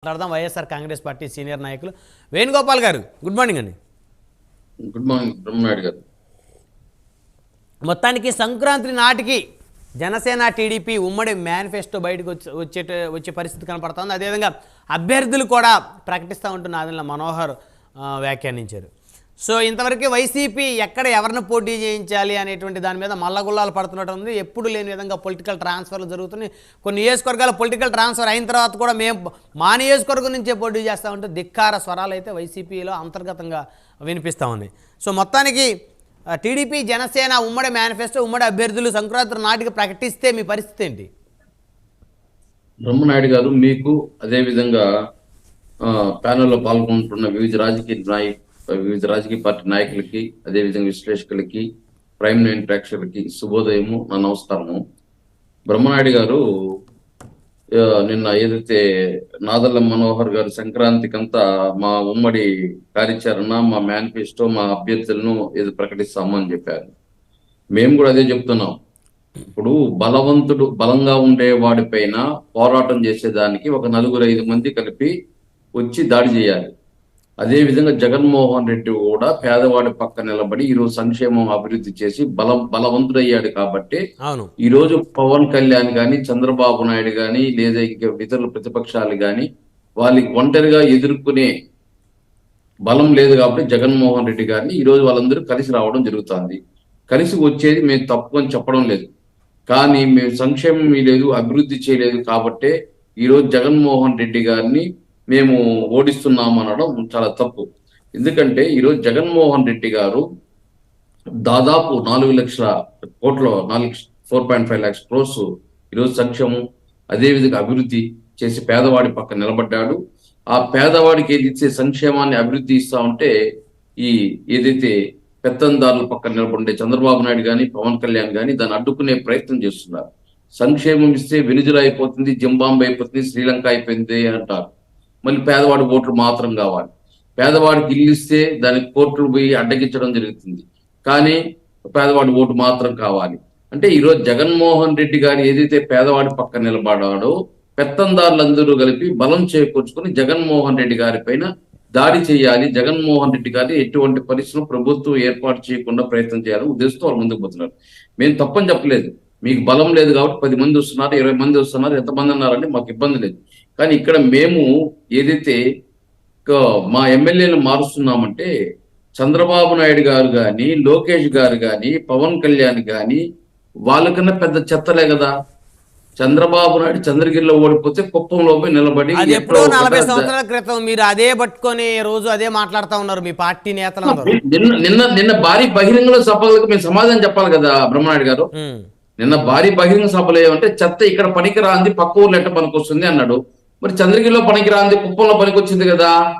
మాట్లాడదాం. YSR Congress party senior నాయకులు Venugopal garu good morning అండి. Good morning Brahmanaidu garu. మొత్తానికి సంక్రాంతి నాటికి జనసేన టీడీపీ ఉమ్మడి మేనిఫెస్టో బయటకు వచ్చే వచ్చే పరిస్థితి కనపడుతుంది. అదేవిధంగా అభ్యర్థులు కూడా ప్రకటిస్తూ ఉంటున్న ఆదిల మనోహర్ వ్యాఖ్యానించారు. సో ఇంతవరకు వైసీపీ ఎక్కడ ఎవరిని పోటీ చేయించాలి అనేటువంటి దాని మీద మల్లగుల్లాలు పడుతున్నట్టు ఉంది. ఎప్పుడు లేని విధంగా పొలిటికల్ ట్రాన్స్ఫర్లు జరుగుతున్నాయి. కొన్ని నియోజకవర్గాల పొలిటికల్ ట్రాన్స్ఫర్ అయిన తర్వాత కూడా మేము మా నియోజకవర్గం నుంచే పోటీ చేస్తామంటే ధిక్కార స్వరాలు అయితే వైసీపీలో అంతర్గతంగా వినిపిస్తూ ఉన్నాయి సో మొత్తానికి టీడీపీ జనసేన ఉమ్మడి మేనిఫెస్టో ఉమ్మడి అభ్యర్థులు సంక్రాంతి నాటికి ప్రకటిస్తే మీ పరిస్థితి ఏంటి? బ్రహ్మనాయుడు గారు మీకు అదే విధంగా ప్యానెల్లో పాల్గొంటున్న వివిధ రాజకీయ నాయకులు వివిధ రాజకీయ పార్టీ నాయకులకి అదే విధంగా విశ్లేషకులకి ప్రైమ్ నైన్ ప్రేక్షకులకి శుభోదయము నా నమస్కారము. బ్రహ్మనాయుడు గారు నిన్న ఏదైతే నాదల్ల మనోహర్ గారు సంక్రాంతికంతా మా ఉమ్మడి కార్యాచరణ మా మేనిఫెస్టో మా అభ్యర్థులను ఏదో ప్రకటిస్తామని చెప్పారు. మేము కూడా అదే చెప్తున్నాం. ఇప్పుడు బలవంతుడు బలంగా ఉండే వాడిపైన పోరాటం చేసేదానికి ఒక నలుగురు ఐదు మంది కలిపి వచ్చి దాడి చేయాలి. అదే విధంగా జగన్మోహన్ రెడ్డి కూడా పేదవాడి పక్క నిలబడి ఈరోజు సంక్షేమం అభివృద్ధి చేసి బలం బలవంతుడయ్యాడు కాబట్టి ఈ రోజు పవన్ కళ్యాణ్ గాని చంద్రబాబు నాయుడు గాని లేదా ఇంకా ఇతరుల ప్రతిపక్షాలు గాని వాళ్ళకి ఒంటరిగా ఎదుర్కొనే బలం లేదు కాబట్టి జగన్మోహన్ రెడ్డి గారిని ఈ రోజు వాళ్ళందరూ కలిసి రావడం జరుగుతుంది. కలిసి వచ్చేది మేము తప్పు అని చెప్పడం లేదు. కానీ మేము సంక్షేమం లేదు అభివృద్ధి చేయలేదు కాబట్టే ఈ రోజు జగన్మోహన్ రెడ్డి గారిని మేము ఓడిస్తున్నాం అనడం చాలా తప్పు. ఎందుకంటే ఈరోజు జగన్మోహన్ రెడ్డి గారు దాదాపు నాలుగు లక్షల కోట్ల నాలుగు four point five lakhs crores ఈరోజు సంక్షేమం అదేవిధంగా అభివృద్ధి చేసి పేదవాడి పక్కన నిలబడ్డాడు. ఆ పేదవాడికి ఏది ఇచ్చే సంక్షేమాన్ని అభివృద్ధి ఇస్తా ఉంటే ఈ ఏదైతే పెత్తందారుల పక్కన నిలబడే చంద్రబాబు నాయుడు కానీ పవన్ కళ్యాణ్ కానీ దాన్ని అడ్డుకునే ప్రయత్నం చేస్తున్నారు. సంక్షేమం ఇస్తే వెనుజులా అయిపోతుంది జింబాంబే అయిపోతుంది శ్రీలంక అయిపోయింది అంటారు. మళ్ళీ పేదవాడి ఓట్లు మాత్రం కావాలి. పేదవాడికి ఇల్లు ఇస్తే దానికి కోర్టులు పోయి అడ్డగించడం జరుగుతుంది. కానీ పేదవాడి ఓటు మాత్రం కావాలి. అంటే ఈరోజు జగన్మోహన్ రెడ్డి గారు ఏదైతే పేదవాడి పక్క నిలబడాడో పెత్తందారులందరూ కలిపి బలం చేకూర్చుకొని జగన్మోహన్ రెడ్డి గారి పైన దాడి చేయాలి. జగన్మోహన్ రెడ్డి గారి ఎటువంటి పరిశ్రమ ప్రభుత్వం ఏర్పాటు చేయకుండా ప్రయత్నం చేయాలని ఉద్దేశంతో వాళ్ళు ముందుకు పోతున్నారు. మేము తప్పని చెప్పలేదు. మీకు బలం లేదు కాబట్టి పది మంది వస్తున్నారు ఇరవై మంది వస్తున్నారు ఎంతమంది ఉన్నారంటే మాకు ఇబ్బంది లేదు. కానీ ఇక్కడ మేము ఏదైతే మా ఎమ్మెల్యేలు మారుస్తున్నామంటే చంద్రబాబు నాయుడు గారు కానీ లోకేష్ గారు కానీ పవన్ కళ్యాణ్ కానీ వాళ్ళకన్నా పెద్ద చెత్తలే కదా. చంద్రబాబు నాయుడు చంద్రగిరిలో ఓడిపోతే కుప్పంలో పోయి నిలబడి ఎప్పుడో నలభై సంవత్సరాల క్రితం మీరు అదే పట్టుకొని రోజు అదే మాట్లాడుతూ ఉన్నారు మీ పార్టీ నేతలందరూ నిన్న నిన్న నిన్న భారీ బహిరంగ సభలకు మేము సమాధానం చెప్పాలి కదా బ్రహ్మనాయుడు గారు. నిన్న భారీ బహిరంగ సభలు ఏమంటే చెత్త ఇక్కడ పనికి రాంది పక్క ఊర్లో ఎట్ట పనికొస్తుంది అన్నాడు. మరి చంద్రగిరిలో పనికిరాంది కుప్పంలో పనికొచ్చింది కదా.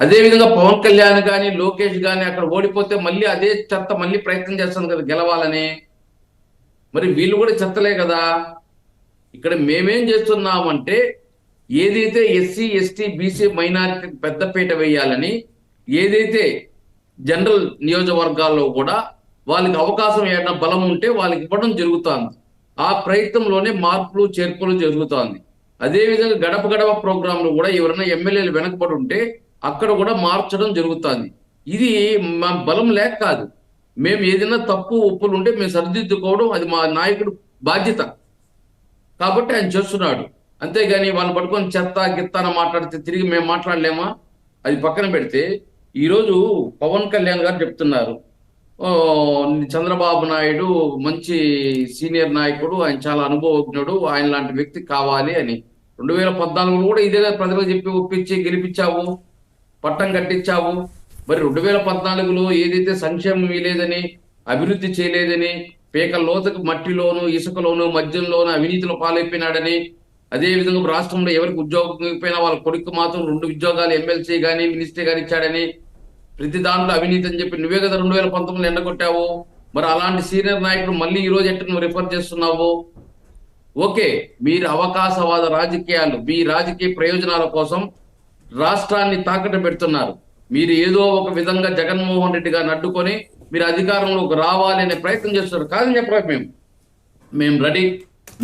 అదేవిధంగా పవన్ కళ్యాణ్ కానీ లోకేష్ కానీ అక్కడ ఓడిపోతే మళ్ళీ అదే చెత్త మళ్ళీ ప్రయత్నం చేస్తుంది కదా గెలవాలని. మరి వీళ్ళు కూడా చెత్తలే కదా. ఇక్కడ మేమేం చేస్తున్నామంటే ఏదైతే ఎస్సీ ఎస్టీ బీసీ మైనారిటీ పెద్దపీట వేయాలని ఏదైతే జనరల్ నియోజకవర్గాల్లో కూడా వాళ్ళకి అవకాశం ఏదైనా బలం ఉంటే వాళ్ళకి ఇవ్వడం జరుగుతుంది. ఆ ప్రయత్నంలోనే మార్పులు చేర్పులు జరుగుతోంది. అదేవిధంగా గడప గడప ప్రోగ్రాంలు కూడా ఎవరైనా ఎమ్మెల్యేలు వెనకబడి ఉంటే అక్కడ కూడా మార్చడం జరుగుతుంది. ఇది మా బలం లేక కాదు. మేము ఏదైనా తప్పు ఒప్పులు ఉంటే మేము సరిదిద్దుకోవడం అది మా నాయకుడు బాధ్యత. కాబట్టి ఆయన చేస్తున్నాడు. అంతేగాని వాళ్ళు పట్టుకొని చెత్త గిత్త అని మాట్లాడితే తిరిగి మేము మాట్లాడలేమా? అది పక్కన పెడితే ఈరోజు పవన్ కళ్యాణ్ గారు చెప్తున్నారు. చంద్రబాబు నాయుడు మంచి సీనియర్ నాయకుడు ఆయన చాలా అనుభవజ్ఞుడు ఆయన లాంటి వ్యక్తి కావాలి అని. రెండు వేల పద్నాలుగులో కూడా ఇదే ప్రజలకు చెప్పి ఒప్పించి గెలిపించావు పట్టం కట్టించావు. మరి రెండు వేల పద్నాలుగులో ఏదైతే సంక్షేమం ఇలేదని అభివృద్ధి చేయలేదని పేక లోతకు మట్టిలోను ఇసుకలోను మద్యంలోను అవినీతిలో పాలైపోయినాడని అదేవిధంగా రాష్ట్రంలో ఎవరికి ఉద్యోగం పోయినా వాళ్ళ కొడుకు మాత్రం రెండు ఉద్యోగాలు ఎమ్మెల్సీ కానీ మినిస్టర్ గాని ఇచ్చాడని ప్రతి దాంట్లో అవినీతి అని చెప్పి నువ్వే కదా రెండు వేల పంతొమ్మిదిలో ఎండగొట్టావు. మరి అలాంటి సీనియర్ నాయకుడు మళ్ళీ ఈ రోజు ఎట్టు నువ్వు రిఫర్ చేస్తున్నావు? ఓకే మీరు అవకాశవాద రాజకీయాలు మీ రాజకీయ ప్రయోజనాల కోసం రాష్ట్రాన్ని తాకట్టు పెడుతున్నారు. మీరు ఏదో ఒక విధంగా జగన్మోహన్ రెడ్డి గారిని అడ్డుకొని మీరు అధికారంలోకి రావాలి అనే ప్రయత్నం చేస్తున్నారు. కాదని చెప్పరా మేము మేము రెడీ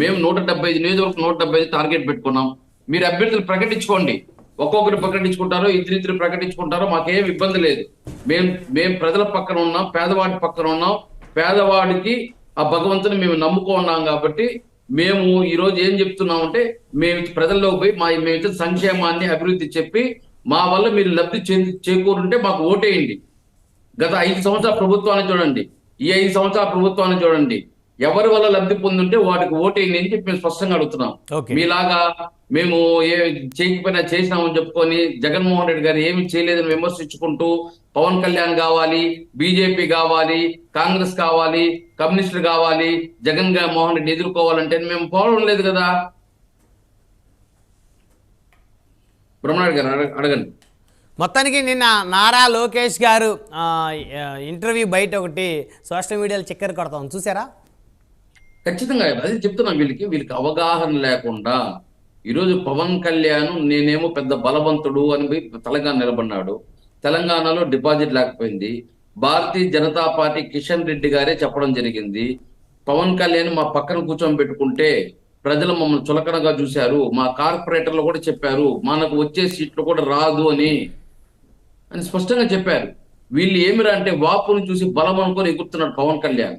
మేము నూట డెబ్బై ఐదు నియోజకవర్గం నూట డెబ్బై ఐదు టార్గెట్ పెట్టుకున్నాం. మీరు అభ్యర్థులు ప్రకటించుకోండి. ఒక్కొక్కరు ప్రకటించుకుంటారో ఇద్దరిద్దరు ప్రకటించుకుంటారో మాకేం ఇబ్బంది లేదు. మేం మేం ప్రజల పక్కన ఉన్నాం పేదవాడి పక్కన ఉన్నాం. పేదవాడికి ఆ భగవంతుని మేము నమ్ముకో ఉన్నాం కాబట్టి మేము ఈ రోజు ఏం చెప్తున్నామంటే మేము ప్రజల్లోకి పోయి మా మేము ఇచ్చిన సంక్షేమాన్ని అభివృద్ధి చెప్పి మా వల్ల మీరు లబ్ధి చేకూరుంటే మాకు ఓటేయండి. గత ఐదు సంవత్సరాల ప్రభుత్వాన్ని చూడండి. ఈ ఐదు సంవత్సరాల ప్రభుత్వాన్ని చూడండి. ఎవరి వల్ల లబ్ధి పొందుంటే వాటికి ఓటేయండి అని చెప్పి మేము స్పష్టంగా అడుగుతున్నాం. మీలాగా మేము ఏ చేయకపోయినా చేసినామని చెప్పుకొని జగన్మోహన్ రెడ్డి గారు ఏమి చేయలేదని విమర్శించుకుంటూ పవన్ కళ్యాణ్ కావాలి బీజేపీ కావాలి కాంగ్రెస్ కావాలి కమ్యూనిస్టులు కావాలి జగన్ మోహన్ రెడ్డి ఎదుర్కోవాలంటే మేము పోవడం లేదు కదా. బ్రహ్మనాయుడు గారు అడగ- అడగండి. మొత్తానికి నిన్న నారా లోకేష్ గారు ఇంటర్వ్యూ బయట ఒకటి సోషల్ మీడియాలో చక్కెర కొడతాం. చూసారా? ఖచ్చితంగా అది చెప్తున్నాం వీళ్ళకి వీళ్ళకి అవగాహన లేకుండా ఈరోజు పవన్ కళ్యాణ్ నేనేమో పెద్ద బలవంతుడు అని తెలంగాణ నిలబడినాడు. తెలంగాణలో డిపాజిట్ లేకపోయింది. భారతీయ జనతా పార్టీ కిషన్ రెడ్డి గారే చెప్పడం జరిగింది. పవన్ కళ్యాణ్ మా పక్కన కూర్చొని పెట్టుకుంటే ప్రజలు మమ్మల్ని చులకనగా చూశారు. మా కార్పొరేటర్లు కూడా చెప్పారు. మనకు వచ్చే సీట్లు కూడా రాదు అని. అని స్పష్టంగా చెప్పారు. వీళ్ళు ఏమిరా అంటే వాపును చూసి బలం అనుకొని ఎగురుతున్నాడు పవన్ కళ్యాణ్.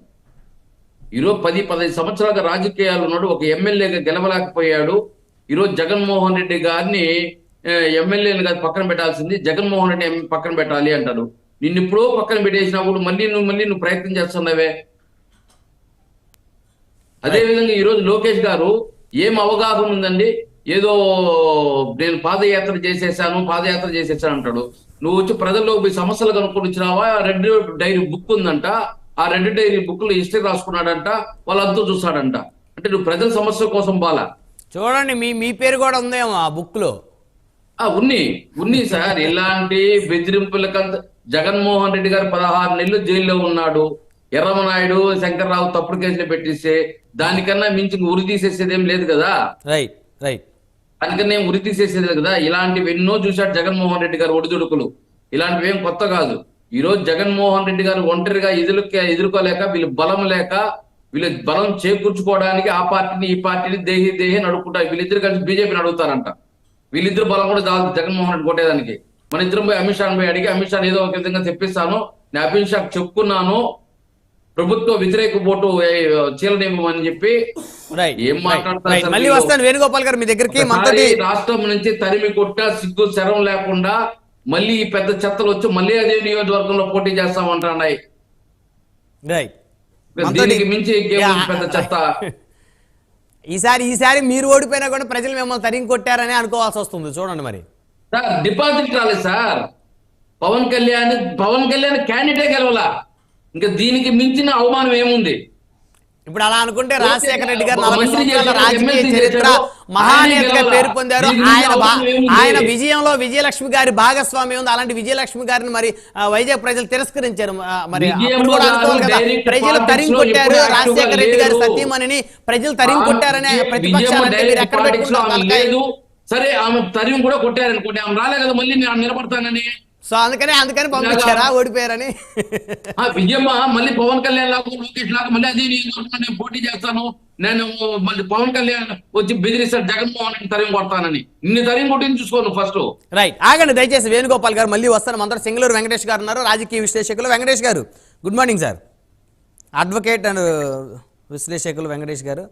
ఈరోజు పది పదహైదు సంవత్సరాలుగా రాజకీయాలు ఉన్నాడు. ఒక ఎమ్మెల్యేగా గెలవలేకపోయాడు. ఈరోజు జగన్మోహన్ రెడ్డి గారిని ఎమ్మెల్యేలు కాదు పక్కన పెట్టాల్సింది జగన్మోహన్ రెడ్డి పక్కన పెట్టాలి అంటాడు నిన్ను ఎప్పుడో పక్కన పెట్టేసినప్పుడు మళ్ళీ నువ్వు మళ్ళీ నువ్వు ప్రయత్నం చేస్తున్నావే. అదేవిధంగా ఈరోజు లోకేష్ గారు ఏం అవగాహన ఉందండి? ఏదో నేను పాదయాత్ర చేసేసాను పాదయాత్ర చేసేసాను అంటాడు. నువ్వు వచ్చి ప్రజల్లో పోయి సమస్యలు కనుక్కొని వచ్చినావా? రెడ్ డైరీ బుక్ ఉందంట. ఆ రెడ్ డైరీ బుక్లో హిస్టరీ రాసుకున్నాడంట. వాళ్ళంతా చూస్తాడంట. అంటే నువ్వు ప్రజల సమస్య కోసం బాలా. చూడండి మీ మీ పేరు కూడా ఉందేమో ఆ బుక్లో. ఆ ఉన్ని ఉన్ని సార్ ఇలాంటి బెదిరింపులకంత జగన్మోహన్ రెడ్డి గారు పదహారు నెలలు జైల్లో ఉన్నాడు. ఎర్రమనాయుడు శంకర్రావు తప్పుడు కేసులు పెట్టిస్తే దానికన్నా మించి ఉరి తీసేసేది ఏం లేదు కదా? Right right. దానికన్నా ఏం ఉరి తీసేసేది లేదు కదా? ఇలాంటివి ఎన్నో చూశాడు జగన్మోహన్ రెడ్డి గారు ఒడిదుడుకులు. ఇలాంటివి ఏం కొత్త కాదు. ఈ రోజు జగన్మోహన్ రెడ్డి గారు ఒంటరిగా ఎదురు ఎదుర్కోలేక వీళ్ళు బలం లేక వీళ్ళు బలం చేకూర్చుకోవడానికి ఆ పార్టీని ఈ పార్టీని దేహి దేహి నడుపుకుంటారు వీళ్ళిద్దరు కలిసి బీజేపీని అడుగుతారంట. వీళ్ళిద్దరు బలం కూడా చాలు జగన్మోహన్ రెడ్డి కొట్టేదానికి. మన ఇద్దరం పోయి అమిత్ షాని పోయి అడిగి అమిత్ షాని ఏదో ఒక విధంగా తెప్పిస్తాను. నేను అమిత్ షాకి చెప్పుకున్నాను. ప్రభుత్వ వ్యతిరేక ఓటు చీలనివ్వమని చెప్పి ఏం మాట్లాడతారు మళ్ళీ? వస్తాను వేణుగోపాల్ గారు మీ దగ్గరికి రాష్ట్రం నుంచి తరిమి కొట్ట సిగ్గు శరం లేకుండా మళ్ళీ ఈ పెద్ద చెత్తలు వచ్చి మళ్ళీ అదే నియోజకవర్గంలో పోటీ చేస్తామంటున్నాయి. రైట్ దీనికి మించి ఇంకేముంది యా. పెద్ద చెత్త? ఈసారి ఈసారి మీరు ఓడిపోయినా కూడా ప్రజలు మిమ్మల్ని తరిగి కొట్టారని అనుకోవాల్సి వస్తుంది. చూడండి మరి. సార్ డిపాజిట్ రాలేదు సార్. పవన్ కళ్యాణ్ పవన్ కళ్యాణ్ క్యాండిడేట్ గెలవలా? ఇంకా దీనికి మించిన అవమానం ఏముంది? ఇప్పుడు అలా అనుకుంటే రాజశేఖర రెడ్డి గారు నలభై సంవత్సరాల రాజకీయ చరిత్ర మహానేతగా ఆయన పేరు? పొందారు. ఆయన? ఆయన విజయంలో విజయలక్ష్మి గారి భాగస్వామ్యం ఉంది. అలాంటి విజయలక్ష్మి గారిని మరి వైజాగ్ ప్రజలు తిరస్కరించారు. మరి ప్రజలు తరిగి కొట్టారు. రాజశేఖర రెడ్డి గారి. సతీమణిని ప్రజలు తరిగి కొట్టారనే ప్రతిపక్షాలంటే మీరు ఎక్కడ పెట్టుకుంటారు? సరే ఆమె తరిమి కూడా కొట్టారనుకోండి. ఆమె రాలే కదా మళ్ళీ నేను నిలబడతానని. సో అందుకని అందుకని పంపించారా? ఓడిపోయారని. విజయమ్మ మళ్ళీ పవన్ కళ్యాణ్ లాగా లోకేష్ లాగా మళ్ళీ అదే నేను పోటీ చేస్తాను. నేను మళ్ళీ పవన్ కళ్యాణ్ వచ్చి బెదిరిస్తాడు జగన్మోహన్ రెడ్డి తరిమి కొడతానని. ఇన్ని తరిమి కొట్టింది చూసుకోను ఫస్ట్ రైట్ ఆగండి దయచేసి వేణుగోపాల్ గారు మళ్ళీ వస్తాను. మనతో సింగళూరు వెంకటేష్ గారు ఉన్నారు రాజకీయ విశ్లేషకులు. Venkatesh garu good morning sir advocate and విశ్లేషకులు వెంకటేష్ గారు.